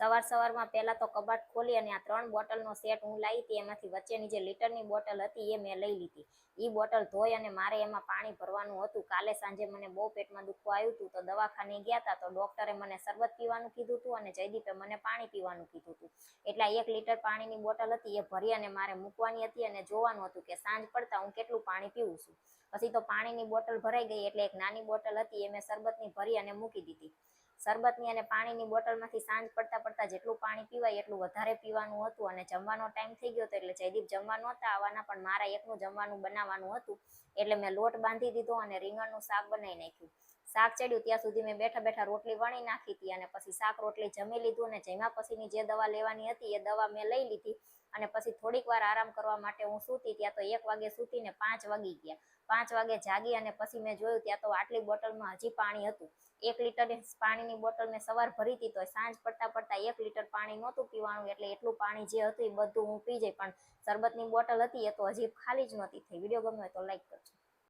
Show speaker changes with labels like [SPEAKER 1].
[SPEAKER 1] સવાર સવારમાં પહેલા તો કબાટ ખોલી અને આ ત્રણ બોટલનો સેટ હું લાવી હતી. એમાંથી વચ્ચેની જે લીટરની બોટલ હતી એ મેં લઈ લીધી. એ બોટલ ધોઈ અને મારે એમાં પાણી ભરવાનું હતું. કાલે સાંજે મને બહુ પેટમાં દુખવું આવ્યું હતું તો દવાખાને ગયા હતા તો ડૉક્ટરે મને શરબત પીવાનું કીધું હતું અને જયદીપે મને પાણી પીવાનું કીધું હતું એટલે એક લીટર પાણીની બોટલ હતી એ ભરી અને મારે મૂકવાની હતી અને જોવાનું હતું કે સાંજ પડતા હું કેટલું પાણી પીવું છું. પછી તો પાણીની બોટલ ભરાઈ ગઈ એટલે એક નાની બોટલ હતી એ મેં શરબતની ભરી અને મૂકી દીધી. શરબતની અને પાણીની બોટલમાંથી સાંજ પડતા પડતા જેટલું પાણી પીવાય એટલું વધારે પીવાનું હતું અને જમવાનો ટાઈમ થઈ ગયો હતો એટલે જયદીપ જમવા નહોતા આવવાના, પણ મારા એકનું જમવાનું બનાવવાનું હતું એટલે મેં લોટ બાંધી દીધો અને રીંગણનું શાક બનાવી નાખ્યું. શાક ચડ્યું ત્યાં સુધી મેં બેઠા બેઠા રોટલી વણી નાખી હતી અને પછી શાક રોટલી જમી લીધું અને જમ્યા પછીની જે દવા લેવાની હતી એ દવા મેં લઈ લીધી અને પછી થોડીક વાર આરામ કરવા માટે હું સૂતી ત્યાં તો એક વાગે સૂતીને પાંચ વાગી ગયા. પાંચ વાગે જાગી અને પછી મેં જોયું ત્યાં તો આટલી બોટલમાં હજી પાણી હતું. એક લીટર પાણીની બોટલ મેં સવાર ભરી હતી તો સાંજ પડતા પડતા એક લીટર પાણી નહોતું પીવાનું એટલે એટલું પાણી જે હતું એ બધું હું પી જઈ પણ શરબતની બોટલ હતી એ તો હજી ખાલી જ નહોતી થઈ. વીડિયો ગમ્યો હોય તો લાઈક કરજો.